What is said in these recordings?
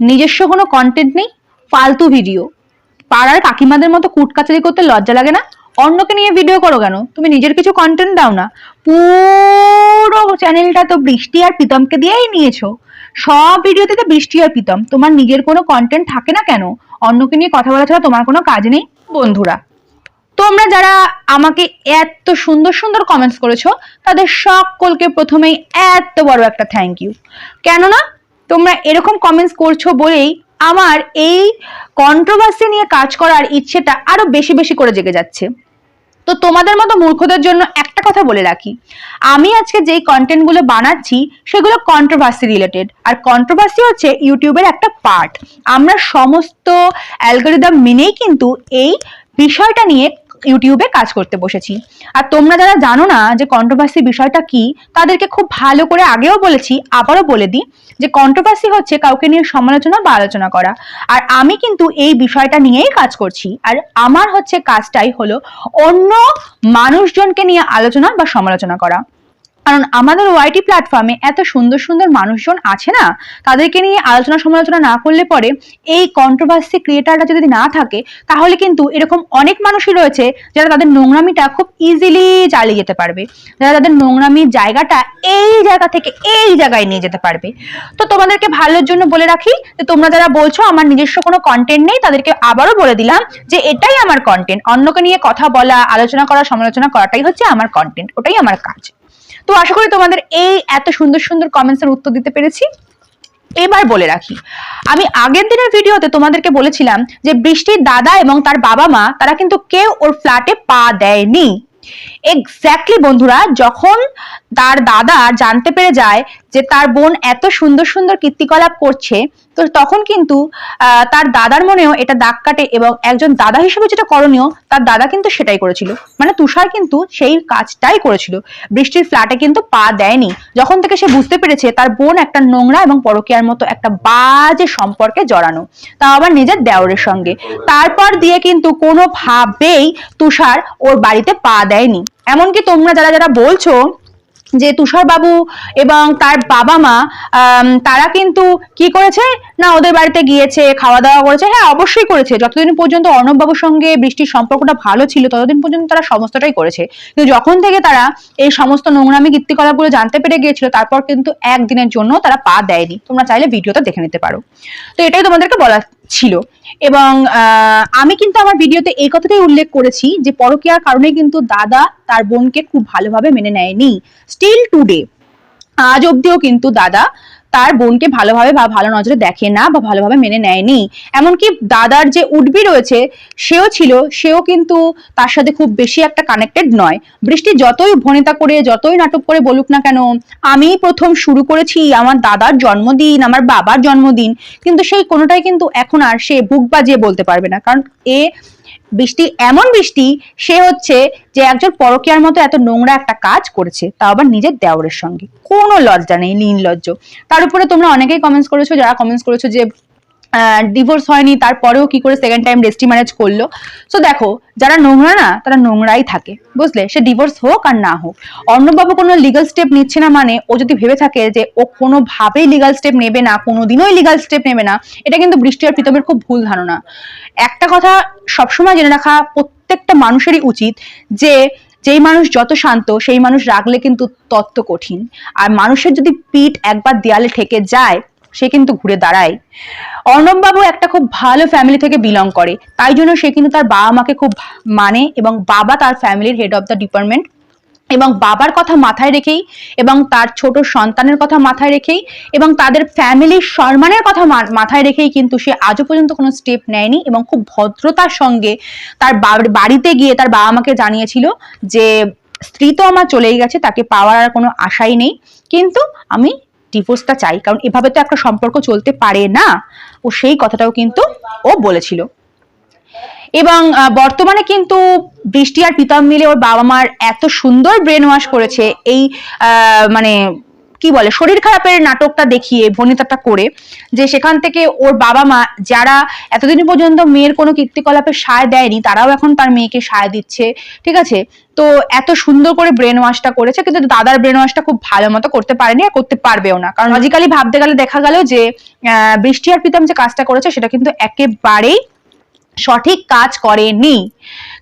নিজস্ব কোনো কন্টেন্ট নেই, ফালতু ভিডিও পাড়ার কাকিমাদের মতো কুটকাচারি করতে লজ্জা লাগে না? অন্যকে নিয়ে ভিডিও করো কেন? তুমি নিজের কিছু কন্টেন্ট দাও না। পুরো চ্যানেলটা তো বৃষ্টি আর প্রীতমকে দিয়েই নিয়েছো। সব ভিডিওতে তো বৃষ্টি আর প্রীতম। তোমার নিজের কোনো কন্টেন্ট থাকে না কেন? অন্যকে নিয়ে কথা বলা ছাড়া তোমার কোনো কাজ নেই, বন্ধুরা। তোমরা যারা আমাকে এত সুন্দর সুন্দর কমেন্টস করেছ, তাদের সকলকে প্রথমেই এত বড় একটা থ্যাংক ইউ কেননা তোমরা এরকম কমেন্টস করছ বলেই আমার এই কন্ট্রোভার্সি নিয়ে কাজ করার ইচ্ছেটা আরও বেশি বেশি করে জেগে যাচ্ছে। তো তোমাদের মতো মূর্খদের জন্য একটা কথা বলে রাখি। আমি আজকে যেই কন্টেন্টগুলো বানাচ্ছি, সেগুলো কন্ট্রোভার্সি রিলেটেড আর কন্ট্রোভার্সি হচ্ছে ইউটিউবের একটা পার্ট আমরা সমস্ত অ্যালগোরিদম মেনেই কিন্তু এই বিষয়টা নিয়ে ইউটিউবে কাজ করতে বসেছি। আর তোমরা যারা জানো না যে কন্ট্রোভার্সি বিষয়টা কি, তাদেরকে খুব ভালো করে আগেও বলেছি, আবারও বলে দিই যে কন্ট্রোভার্সি হচ্ছে কাউকে নিয়ে সমালোচনা বা আলোচনা করা। আর আমি কিন্তু এই বিষয়টা নিয়েই কাজ করছি। আর আমার হচ্ছে কাজটাই হলো অন্য মানুষজনকে নিয়ে আলোচনা বা সমালোচনা করা। কারণ আমাদের ওয়াইটি প্ল্যাটফর্মে এত সুন্দর সুন্দর মানুষজন আছে না, তাদেরকে নিয়ে আলোচনা সমালোচনা না করলে পরে এই কন্ট্রোভার্সি ক্রিয়েটাররা যদি না থাকে, তাহলে কিন্তু এরকম অনেক মানুষই রয়েছে যারা তাদের নোংরামিটা খুব ইজিলি চালিয়ে যেতে পারবে। যারা তাদের নোংরামির জায়গাটা এই জায়গা থেকে এই জায়গায় নিয়ে যেতে পারবে। তো তোমাদেরকে ভালোর জন্য বলে রাখি যে তোমরা যারা বলছো আমার নিজস্ব কোনো কন্টেন্ট নেই, তাদেরকে আবারও বলে দিলাম যে এটাই আমার কন্টেন্ট অন্যকে নিয়ে কথা বলা, আলোচনা করা, সমালোচনা করাটাই হচ্ছে আমার কন্টেন্ট ওটাই আমার কাজ। তো আশা করি তোমাদের এই এত সুন্দর সুন্দর কমেন্টসের উত্তর দিতে পেরেছি। এবার বলে রাখি, আমি আগের দিনের ভিডিওতে তোমাদেরকে বলেছিলাম যে বৃষ্টির দাদা এবং তার বাবা মা, তারা কিন্তু কেউ ওর ফ্ল্যাটে পা দেয়নি। এক্স্যাক্টলি বন্ধুরা, যখন তার দাদা জানতে পেরে যায় যে তার বোন এত সুন্দর সুন্দর কীর্তিকলাপ করছে, তো তখন কিন্তু তার দাদার মনেও এটা দাগ কাটে এবং একজন দাদা হিসেবে যেটা করণীয়, তার দাদা কিন্তু সেটাই করেছিল। মানে তুষার কিন্তু সেই কাজটাই করেছিল। বৃষ্টির ফ্ল্যাটে কিন্তু পা দেয়নি। যখন থেকে সে বুঝতে পেরেছে তার বোন একটা নোংরা এবং পরকীয়ার মতো একটা বাজে সম্পর্কে জড়ানো, তাও আবার নিজের দেওরের সঙ্গে। তারপর দিয়ে কিন্তু কোনোভাবেই তুষার ওর বাড়িতে পা দেয়নি। এমনকি তোমরা যারা যারা বলছো যে তুষার বাবু এবং তার বাবা মা তারা কিন্তু কি করেছে? না, ওদের বাড়িতে গিয়েছে খাওয়া দাওয়া করেছে। হ্যাঁ অবশ্যই করেছে। যতদিন পর্যন্ত অর্ণব বাবুর সঙ্গে বৃষ্টির সম্পর্কটা ভালো ছিল, ততদিন পর্যন্ত তারা সমস্তটাই করেছে। কিন্তু যখন থেকে তারা এই সমস্ত নোংরামি কীর্তিকলাপগুলো জানতে পেরে গিয়েছিল, তারপর কিন্তু একদিনের জন্য তারা পা দেয়নি। তোমরা চাইলে ভিডিওটা দেখে নিতে পারো। তো এটাই তোমাদেরকে বলা ছিল। এবং আমি কিন্তু আমার ভিডিওতে এই কথাটাই উল্লেখ করেছি যে পরকীয়ার কারণে কিন্তু দাদা তার বোনকে খুব ভালোভাবে মেনে নেয়নি। স্টিল টুডে আজ অব্দিও কিন্তু দাদা তার বোনকে ভালোভাবে বা ভালো নজরে দেখে না বা ভালোভাবে মেনে নেয়নি। এমনকি দাদার যে উডবি রয়েছে, সেও ছিল, সেও কিন্তু তার সাথে খুব বেশি একটা কানেক্টেড নয়। বৃষ্টি যতই ভনিতা করে, যতই নাটক করে বলুক না কেন, আমি প্রথম শুরু করেছি আমার দাদার জন্মদিন, আমার বাবার জন্মদিন। কিন্তু সেই কোনোটাই কিন্তু এখন আর সে বুক বাজিয়ে বলতে পারবে না। কারণ এ বৃষ্টি, এমন বৃষ্টি, সে হচ্ছে যে একজন পরকিয়ার মতো এত নোংরা একটা কাজ করেছে, তাও আবার নিজের দেওরের সঙ্গে। কোনো লজ্জা নেই নির্লজ্জ তার উপরে তোমরা অনেকেই কমেন্টস করেছ, যারা কমেন্টস করেছ যে ডিভোর্স হয়নি, তারপরেও কি করে সেকেন্ড টাইম রেস্টি ম্যারেজ করল? সো দেখো, যারা নোংরা না, তারা নোংরাই থাকে, বুঝলে? সে ডিভোর্স হোক আর না হোক। অর্ণববাবু কোনো লিগাল স্টেপ নিচ্ছে না মানে ও যদি ভেবে থাকে যে ও কোনোভাবেই লিগাল স্টেপ নেবে না, কোনোদিনই লিগাল স্টেপ নেবে না, এটা কিন্তু বৃষ্টি আর প্রীতমের খুব ভুল ধারণা। একটা কথা সবসময় জেনে রাখা প্রত্যেকটা মানুষেরই উচিত যে, যেই মানুষ যত শান্ত, সেই মানুষ রাগলে কিন্তু তত্ত্ব কঠিন। আর মানুষের যদি পিঠ একবার দেয়ালে ঠেকে যায় সে কিন্তু ঘুরে দাঁড়ায়। অর্ণব বাবু একটা খুব ভালো ফ্যামিলি থেকে বিলং করে। তাই জন্য সে কিন্তু তার বাবা মাকে খুব মানে এবং বাবা তার ফ্যামিলির হেড অফ দ্য ডিপার্টমেন্ট এবং বাবার কথা মাথায় রেখেই এবং তার ছোট সন্তানের কথা মাথায় রেখেই এবং তাদের ফ্যামিলির সম্মানের কথা মাথায় রেখেই কিন্তু সে আজও পর্যন্ত কোনো স্টেপ নেয়নি এবং খুব ভদ্রতার সঙ্গে তার বাড়িতে গিয়ে তার বাবা মাকে জানিয়েছিল যে, স্ত্রী তো আমার চলেই গেছে, তাকে পাওয়ার আর কোনো আশাই নেই। কিন্তু আমি ডিভোর্সটা চাই, কারণ এভাবে তো একটা সম্পর্ক চলতে পারে না। ও সেই কথাটাও কিন্তু ও বলেছিল। এবং বর্তমানে কিন্তু বৃষ্টি আর প্রীতম মিলে ওর বাবা মার এত সুন্দর ব্রেন ওয়াশ করেছে, এই মানে কি বলে, শরীর খারাপের নাটকটা দেখিয়ে ভনিতাটা করে, যে সেখান থেকে ওর বাবা মা যারা এতদিন পর্যন্ত মেয়ের কোনো কীর্তিকলাপে সায় দেয়নি, তারাও এখন তার মেয়েকে সায় দিচ্ছে, ঠিক আছে? তো এত সুন্দর করে ব্রেন ওয়াশটা করেছে, কিন্তু দাদার ব্রেন ওয়াশটা খুব ভালো মতো করতে পারেনি আর করতে পারবেও না। কারণ লজিক্যালি ভাবতে গেলে দেখা গেল যে বৃষ্টি আর প্রীতম যে কাজটা করেছে, সেটা কিন্তু একেবারেই সঠিক কাজ করেনি।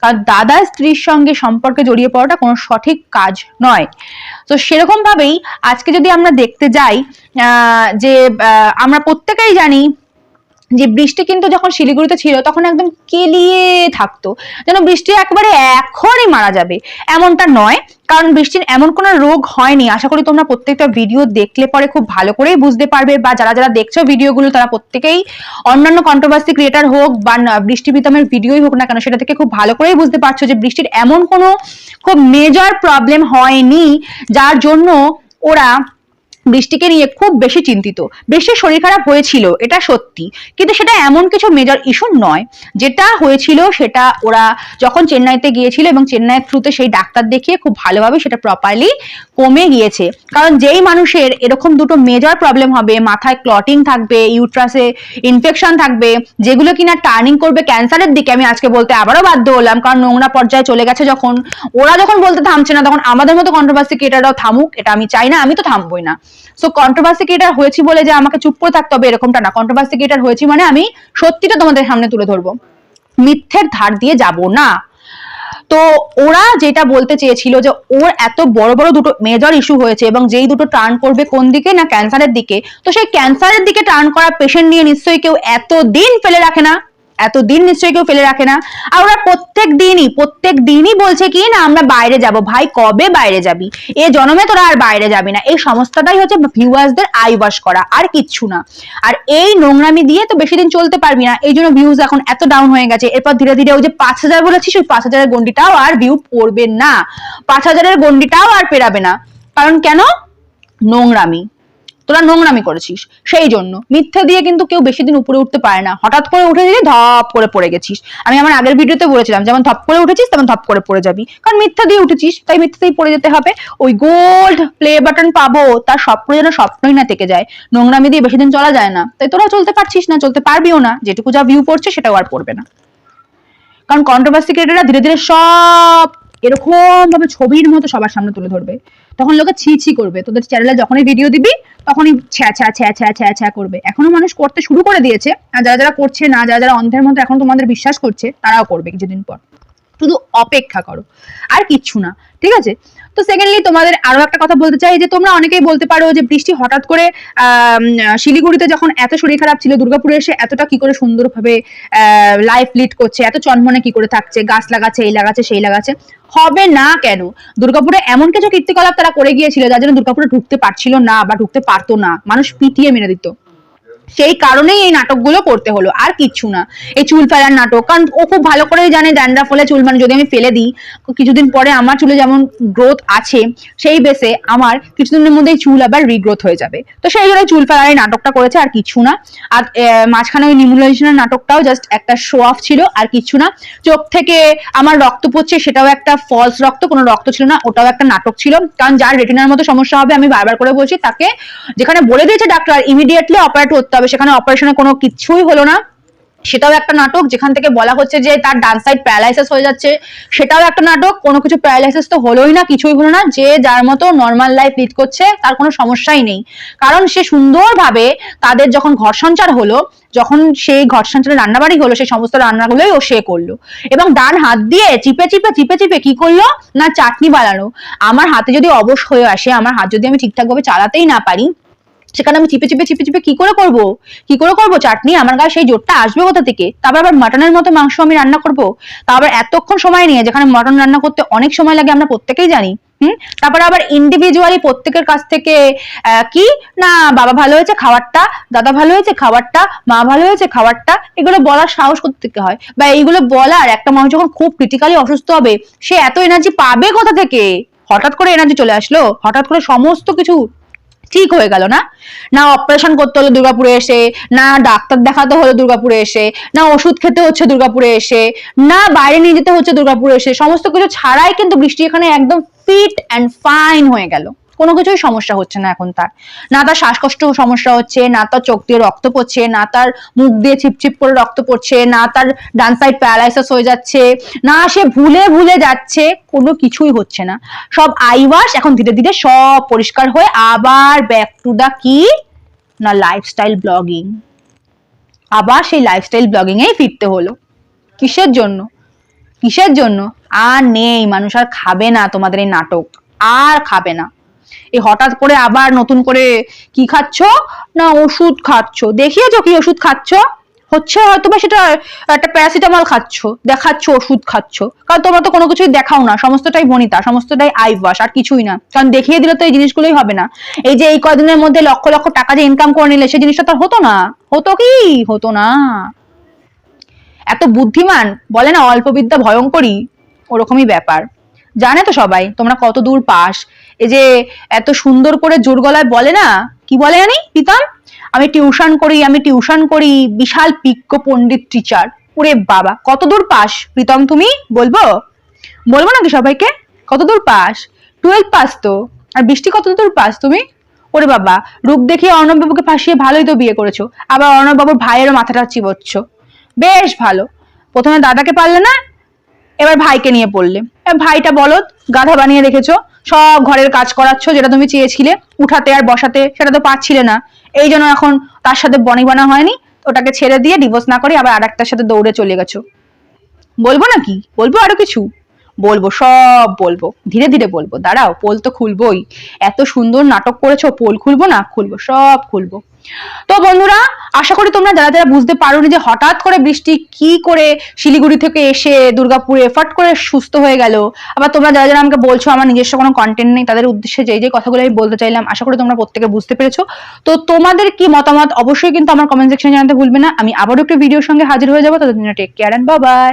কারণ দাদা স্ত্রীর সঙ্গে সম্পর্কে জড়িয়ে পড়াটা কোনো সঠিক কাজ নয়। তো সেরকম ভাবেই আজকে যদি আমরা দেখতে যাই যে আমরা প্রত্যেকেই জানি যে বৃষ্টি কিন্তু যখন শিলিগুড়িতে ছিল তখন একদম কেলিয়ে থাকতো। যেন বৃষ্টি একবারে এখনই মারা যাবে। এমনটা নয়, কারণ বৃষ্টির এমন কোনো রোগ হয়নি। আশা করি তোমরা প্রত্যেকটা ভিডিও দেখলে পরে খুব ভালো করেই বুঝতে পারবে বা যারা যারা দেখছ ভিডিওগুলো তারা প্রত্যেকেই অন্যান্য কন্ট্রোভার্সি ক্রিয়েটার হোক বা বৃষ্টি প্রীতমের ভিডিওই হোক না কেন, সেটা থেকে খুব ভালো করেই বুঝতে পারছ যে বৃষ্টির এমন কোনো খুব মেজর প্রবলেম হয়নি, যার জন্য ওরা বৃষ্টিকে নিয়ে খুব বেশি চিন্তিত। বৃষ্টির শরীর খারাপ হয়েছিল, এটা সত্যি। কিন্তু সেটা এমন কিছু মেজর ইস্যু নয়, যেটা হয়েছিল সেটা ওরা যখন চেন্নাইতে গিয়েছিল এবং চেন্নাইয়ের থ্রুতে সেই ডাক্তার দেখিয়ে খুব ভালোভাবে সেটা প্রপারলি কমে গিয়েছে। কারণ যেই মানুষের এরকম দুটো মেজর প্রবলেম হবে, মাথায় ক্লটিং থাকবে ইউট্রাসে ইনফেকশন থাকবে, যেগুলো কিনা টার্নিং করবে ক্যান্সারের দিকে, আমি আজকে বলতে আবারও বাধ্য হলাম। কারণ নোংরা পর্যায়ে চলে গেছে যখন, ওরা যখন বলতে থামছে না, তখন আমাদের মতো কন্ট্রোভার্সি ক্রিয়েটাররাও থামুক, এটা আমি চাই না, আমি তো থামবই না। সো কন্ট্রোভার্সি ক্রিয়েটার হয়েছি বলে যে আমাকে চুপ করে থাকতে হবে এরকমটা না। কন্ট্রোভার্সি ক্রিয়েটার হয়েছি মানে আমি সত্যিটা তোমাদের সামনে তুলে ধরবো। মিথ্যের ধার দিয়ে যাব না। তো ওরা যেটা বলতে চেয়েছিল যে ওর এত বড় বড় দুটো মেজর ইস্যু হয়েছে এবং যেই দুটো টার্ন করবে কোন দিকে না ক্যান্সারের দিকে, তো সেই ক্যান্সারের দিকে টার্ন করা পেশেন্ট নিয়ে নিশ্চয়ই কেউ এত দিন ফেলে রাখে না। এত দিন নিশ্চয়ই কেউ ফেলে রাখে না। আর ওরা প্রত্যেক দিনই প্রত্যেক দিনই বলছে কি, না, আমরা বাইরে যাব ভাই, কবে বাইরে যাবি? এ জন্মে তোরা আর বাইরে যাবি না। এই সমস্তটাই হচ্ছে ভিউয়ার্সদের আই ওয়াশ করা, আর কিচ্ছু না। আর এই নোংরামি দিয়ে তো বেশি দিন চলতে পারবি না। এই জন্য ভিউজ এখন এত ডাউন হয়ে গেছে। এরপর ধীরে ধীরে ওই যে পাঁচ হাজার বলেছিস, ওই পাঁচ হাজারের গন্ডিটাও আর ভিউ পড়বে না। পাঁচ হাজারের গন্ডিটাও আর পেরাবে না। কারণ কেন? নোংরামি। তোরা নোংরামি করেছিস। সেই জন্য মিথ্যে দিয়ে কিন্তু কেউ বেশি দিন উপরে উঠতে পারে না। হঠাৎ করে উঠে দিলে ধপ করে পড়ে গেছিস। আমি আমার আগের ভিডিওতে বলেছিলাম, যেমন ধপ করে উঠেছিস, তেমন ধপ করে পড়ে যাবি। কারণ মিথ্যা দিয়ে উঠেছিস, তাই মিথ্যাতেই পড়ে যেতে হবে। ওই গোল্ড প্লে বাটন পাবো, তার স্বপ্ন যেন স্বপ্নই না থেকে যায়। নোংরামি দিয়ে বেশি দিন চলা যায় না। তাই তোরা চলতে পারছিস না, চলতে পারবিও না। যেটুকু যা ভিউ পড়ছে, সেটাও আর পড়বে না। কারণ কন্ট্রোভার্সি ক্রিয়েটাররা ধীরে ধীরে সব এরকম ভাবে ছবির মতো সবার সামনে তুলে ধরবে। তখন লোকে ছি ছি করবে। তোদের চ্যানেলে যখনই ভিডিও দিবি, তখনই ছ্যা ছ্যা ছ্যা ছ্যা ছ্যা ছ্যা করবে। এখনও মানুষ করতে শুরু করে দিয়েছে, আর যারা যারা করছে না, যারা যারা অন্ধের মতো এখন তোমাদের বিশ্বাস করছে, তারাও করবে কিছুদিন পর। শুধু অপেক্ষা করো, আর কিচ্ছু না, ঠিক আছে? তো সেকেন্ডলি তোমাদের আরও একটা কথা বলতে চাই, যে তোমরা অনেকেই বলতে পারো যে বৃষ্টি হঠাৎ করে শিলিগুড়িতে যখন এত শরীর খারাপ ছিল, দুর্গাপুরে এসে এতটা কি করে সুন্দরভাবে লাইফ লিড করছে, এত চনমনে কি করে থাকছে, গাছ লাগাচ্ছে, এই লাগাচ্ছে, সেই লাগাচ্ছে, হবে না কেন? দুর্গাপুরে এমন কিছু কীর্তিকলাপ তারা করে গিয়েছিল, যার জন্য দুর্গাপুরে ঢুকতে পারছিল না বা ঢুকতে পারতো না, মানুষ পিটিয়ে মেরে দিত। সেই কারণেই এই নাটকগুলো করতে হলো, আর কিচ্ছু না। এই চুল ফেলার নাটক, কারণ ও খুব ভালো করেই জানে ড্যান্ড্রাফ হলে চুল মানে যদি আমি ফেলে দিই, কিছুদিন পরে আমার চুলে যেমন গ্রোথ আছে, সেই বেসে আমার কিছুদিনের মধ্যেই চুল আবার রিগ্রোথ হয়ে যাবে। তো সেই জন্য চুল ফেলার এই নাটকটা করেছে, আর কিছু না। আর মাঝখানে ওই নিমুলাইজেশনের নাটকটাও জাস্ট একটা শো অফ ছিল, আর কিছু না। চোখ থেকে আমার রক্ত পড়ছে, সেটাও একটা ফলস রক্ত, কোনো রক্ত ছিল না, ওটাও একটা নাটক ছিল। কারণ যার রেটিনার মতো সমস্যা হবে, আমি বারবার করে বলছি, তাকে যেখানে বলে দিয়েছে ডাক্তার ইমিডিয়েটলি অপারেট হবে সেখানে অপারেশনে কোনো কিছুই হলো না। সেটাও একটা নাটক, যেখান থেকে বলা হচ্ছে যে তার ডান সাইড প্যারালাইসিস হয়ে যাচ্ছে। সেটাও একটা নাটক, কোনো কিছু প্যারালাইসিস তো হলোই না, কিছুই হলো না। যে যার মতো নর্মাল লাইফ লিড করছে, তার কোনো সমস্যাই নেই। কারণ সে সুন্দরভাবে তাদের যখন ঘর সঞ্চার হলো, যখন সেই ঘর সঞ্চারে রান্নাবাড়ি হলো, সেই সমস্ত রান্নাগুলোই ও সে করল। এবং ডান হাত দিয়ে চিপে চিপে চিপে চিপে কি করল? না, চাটনি বানানো আমার হাতে যদি অবশ হয়ে আসে, আমার হাত যদি আমি ঠিকঠাক ভাবে চালাতেই না পারি সেখানে আমি চিপে চিপে চিপে চিপে কি করে করব? কি করে করব? চাটনি, আমার গায়ে সেই জোরটা আসবে কোথা থেকে? তারপর আবার মাটনের মতো মাংস আমি রান্না করব? তারপর এতক্ষণ সময় নিয়ে যেখানে মাটন রান্না করতে অনেক সময় লাগে, আমরা প্রত্যেকেই জানি। হুম? তারপর আবার ইন্ডিভিজুয়ালি প্রত্যেকের কাছ থেকে কি? না, বাবা ভালো হয়েছে, খাবারটা, দাদা ভালো হয়েছে, খাবারটা, মা ভালো হয়েছে, খাবারটা, এগুলো বলার সাহস করতে থেকে হয়? বা এইগুলো বলার একটা মানুষ যখন খুব ক্রিটিক্যালি অসুস্থ হবে, সে এত এনার্জি পাবে কোথা থেকে? হঠাৎ করে এনার্জি চলে আসলো, হঠাৎ করে সমস্ত কিছু ঠিক হয়ে গেল না? না অপারেশন করতে হলো দুর্গাপুরে এসে, না ডাক্তার দেখাতে হলো দুর্গাপুরে এসে, না ওষুধ খেতে হচ্ছে দুর্গাপুরে এসে, না বাইরে নিয়ে যেতে হচ্ছে দুর্গাপুরে এসে, সমস্ত কিছু ছাড়াই কিন্তু বৃষ্টি এখানে একদম ফিট অ্যান্ড ফাইন হয়ে গেল। কোনো কিছুই সমস্যা হচ্ছে না এখন তার। না তার শ্বাসকষ্ট সমস্যা হচ্ছে, না তার চোখ দিয়ে রক্ত পড়ছে, না তার মুখ দিয়ে ছিপছিপ করে রক্ত পড়ছে, না তার ডান সাইড প্যারালাইসিস হয়ে যাচ্ছে, না সে ভুলে ভুলে যাচ্ছে, কোনো কিছুই হচ্ছে না। সব আইওয়াশ এখন ধীরে ধীরে সব পরিষ্কার হয়ে আবার ব্যাক টু দা কি? না লাইফস্টাইল ব্লগিং আবার সেই লাইফস্টাইল ব্লগিং এই ফিরতে হলো। কিসের জন্য? কিসের জন্য? আর নেই, মানুষ আর খাবে না তোমাদের এই নাটক। আর খাবে না। এই হঠাৎ করে আবার নতুন করে কি খাচ্ছ? না, ওষুধ খাচ্ছ। দেখিয়েছো কি ওষুধ খাচ্ছ? হচ্ছে হয়তো বা সেটা একটা প্যারাসিটামল খাচ্ছ, দেখাচ্ছ ওষুধ খাচ্ছ। কারণ তোমরা তো কোনো কিছুই দেখাও না, সমস্তটাই বনিতা, সমস্তটাই আইবাস আর কিছুই না। কারণ দেখিয়ে দিলে তো এই জিনিসগুলোই হবে না। এই যে এই কদিনের মধ্যে লক্ষ লক্ষ টাকা যে ইনকাম করে নিলে সেই জিনিসটা তো হতো না। হতো কি? হতো না। এত বুদ্ধিমান, বলে না অল্প বিদ্যা ভয়ঙ্করী ওরকমই ব্যাপার। জানে তো সবাই, তোমরা কত দূর পাস। এই যে এত সুন্দর করে জোর গলায় বলে না, কি বলে জানি? প্রীতম আমি টিউশন করি, আমি টিউশন করি, বিশাল পিক্ক পণ্ডিত টিচার ওরে বাবা, কত দূর পাস? প্রীতম, তুমি? বলব? বলব নাকি সবাইকে? কত দূর পাস? টুয়েলভ পাস তো। আর বৃষ্টি কত দূর পাস তুমি? ওরে বাবা, রূপ দেখিয়ে অর্ণব বাবুকে ফাঁসিয়ে ভালোই তো বিয়ে করেছ। আবার অর্ণব বাবুর ভাইয়েরও মাথাটা চিবোচ্ছ। বেশ ভালো। প্রথমে দাদাকে পারলে না এবার ভাইকে নিয়ে পড়লে। ভাইটা বলদ, গাধা বানিয়ে রেখেছো, সব ঘরের কাজ করাচ্ছ, যেটা তুমি চেয়েছিলে, উঠাতে আর বসাতে, সেটা তো পারছিলে না। এই জন্য এখন তার সাথে বনি বানা হয়নি, ওটাকে ছেড়ে দিয়ে ডিভোর্স না করে আবার আরেকটার সাথে দৌড়ে চলে গেছো। বলব নাকি বলব আরও কিছু? বলব, সব বলব, ধীরে ধীরে বলব। দাঁড়াও, পোল তো খুলবোই। এত সুন্দর নাটক করেছ, পোল খুলবো না, খুলবো, সব খুলবো। তো বন্ধুরা, আশা করি তোমরা যারা যারা বুঝতে পারোনি যে হঠাৎ করে বৃষ্টি কি করে শিলিগুড়ি থেকে এসে দুর্গাপুরে ফট করে সুস্থ হয়ে গেল, আবার তোমরা যারা যারা আমাকে বলছো আমার নিজস্ব কোনো কন্টেন্ট নেই, তাদের উদ্দেশ্যে যেই যে কথাগুলো আমি বলতে চাইলাম, আশা করি তোমরা প্রত্যেকে বুঝতে পেরেছ। তো তোমাদের কি মতামত অবশ্যই কিন্তু আমার কমেন্ট সেকশনে জানাতে ভুলবে না। আমি আবারও একটা ভিডিওর সঙ্গে হাজির হয়ে যাব তাদের জন্য টেক কেয়ার অ্যান্ড বাই